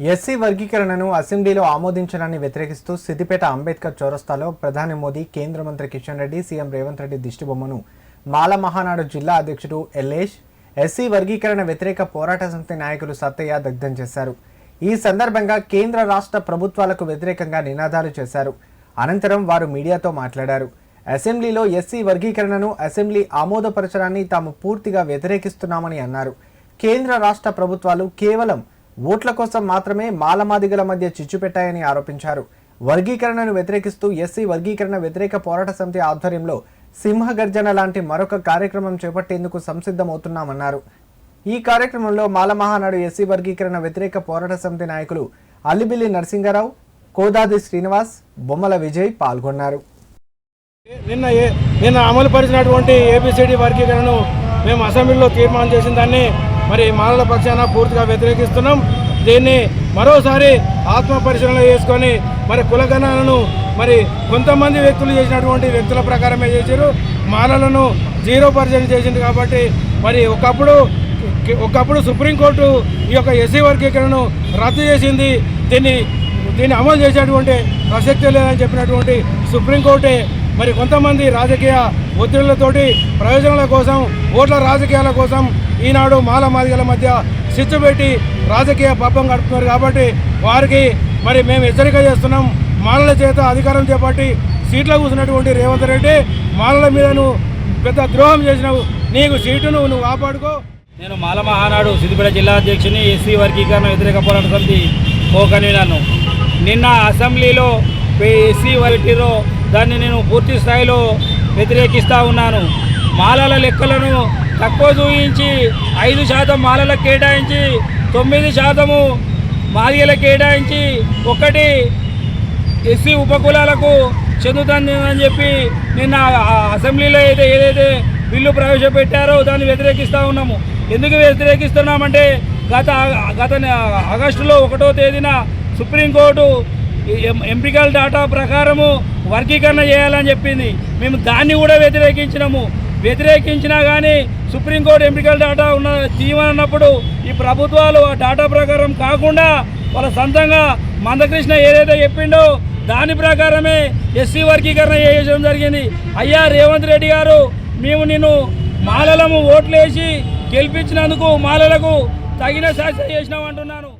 SC వర్గీకరణను అసెంబ్లీలో ఆమోదించడాన్ని వ్యతిరేకిస్తూ సిద్దిపేట అంబేద్కర్ చౌరస్తాలో ప్రధాని మోదీ కేంద్ర మంత్రి కిషన్ రెడ్డి సీఎం రేవంత్ రెడ్డి దిష్టిబొమ్మను మాల మహానాడు జిల్లా అధ్యక్షుడు ఎల్లేష్ ఎస్సీ వర్గీకరణ వ్యతిరేక పోరాట సమితి నాయకులు సత్తయ్య దగ్ధం చేశారు. ఈ సందర్భంగా కేంద్ర రాష్ట్ర ప్రభుత్వాలకు వ్యతిరేకంగా నినాదాలు చేశారు. అనంతరం వారు మీడియాతో మాట్లాడారు. అసెంబ్లీలో ఎస్సీ వర్గీకరణను అసెంబ్లీ ఆమోదపరచడాన్ని తాము పూర్తిగా వ్యతిరేకిస్తున్నామని అన్నారు. కేంద్ర రాష్ట్ర ప్రభుత్వాలు కేవలం ఓట్ల కోసం మాత్రమే మాలమాదిగల మధ్య చిచ్చు పెట్టాయని ఆరోపించారు. వర్గీకరణను వ్యతిరేకిస్తూ ఎస్సీ వర్గీకరణ వ్యతిరేక పోరాట సమితి ఆధ్వర్యంలో సింహగర్జన లాంటి మరొక కార్యక్రమం చేపట్టేందుకు సంసిద్ధమవుతున్నామన్నారు. ఈ కార్యక్రమంలో మాల మహానాడు ఎస్సీ వర్గీకరణ వ్యతిరేక పోరాట సమితి నాయకులు అల్లిబిల్లి నరసింగారావు కోదాది శ్రీనివాస్ బొమ్మల విజయ్ పాల్గొన్నారు. నిన్న ఏ- నిన్న అమలు పరిచినటువంటి ఏబిసిడి వర్గీకరణను మేము అసెంబ్లీలో తీర్మానం చేసిన దాన్ని మరి మాలల పక్షాన పూర్తిగా వ్యతిరేకిస్తున్నాం. దీన్ని మరోసారి ఆత్మ పరిశీలన చేసుకొని మరి కులగణాలను మరి కొంతమంది వ్యక్తులు చేసినటువంటి వ్యక్తుల ప్రకారమే చేశారు మాలలను జీరో పర్సెంట్ చేసింది కాబట్టి మరి ఒకప్పుడు ఒకప్పుడు సుప్రీంకోర్టు ఈ యొక్క ఎస్సీ వర్గీకరణను రద్దు చేసింది. దీన్ని దీన్ని అమలు చేసేటువంటి ప్రసక్తి లేదని చెప్పినటువంటి సుప్రీంకోర్టే మరి కొంతమంది రాజకీయ ఒత్తిళ్ళతోటి ప్రయోజనాల కోసం ఓట్ల రాజకీయాల కోసం ఈనాడు మాల మాదిగల మధ్య చిచ్చు పెట్టి రాజకీయ పాపం గడుపుతున్నారు కాబట్టి వారికి మరి మేము హెచ్చరిక చేస్తున్నాం. మాలల చేత అధికారం చేపట్టి సీట్లో కూర్చున్నటువంటి రేవంత్ రెడ్డి మాలల మీద నువ్వు పెద్ద ద్రోహం చేసినావు నీకు సీటును నువ్వు కాపాడుకో. నేను మాల మహానాడు సిద్దిపేట జిల్లా అధ్యక్షుని ఎస్సీ వర్గీకరణ వ్యతిరేక పోరాట సమితి కో కన్వీనర్ను నిన్న అసెంబ్లీలో ఎస్సీ వర్టీలో దాన్ని నేను పూర్తి స్థాయిలో వ్యతిరేకిస్తూ ఉన్నాను. మాలల లెక్కలను తక్కువ చూపించి ఐదు శాతం మాలలకు కేటాయించి తొమ్మిది శాతము మాదిగలకు కేటాయించి ఒకటి ఎస్సీ ఉపకులాలకు చెందుతుంది అని చెప్పి నిన్న అసెంబ్లీలో అయితే ఏదైతే బిల్లు ప్రవేశపెట్టారో దాన్ని వ్యతిరేకిస్తూ ఉన్నాము. ఎందుకు వ్యతిరేకిస్తున్నామంటే గత గత ఆగస్టులో ఒకటో తేదీన సుప్రీంకోర్టు ఎం- ఎంపికల డేటా ప్రకారము వర్గీకరణ చేయాలని చెప్పింది. మేము దాన్ని కూడా వ్యతిరేకించినాము. వ్యతిరేకించినా కానీ సుప్రీంకోర్టు ఎంపికల డేటా ఉన్న తీయమన్నప్పుడు ఈ ప్రభుత్వాలు ఆ డేటా ప్రకారం కాకుండా వాళ్ళ సొంతంగా మందకృష్ణ ఏదైతే చెప్పిండో దాని ప్రకారమే ఎస్సీ వర్గీకరణ చేయడం జరిగింది. అయ్యా రేవంత్ రెడ్డి గారు మేము నిన్ను మాలలము ఓట్లేసి గెలిపించినందుకు మాలలకు తగిన శాస్త్ర చేసినామంటున్నాను.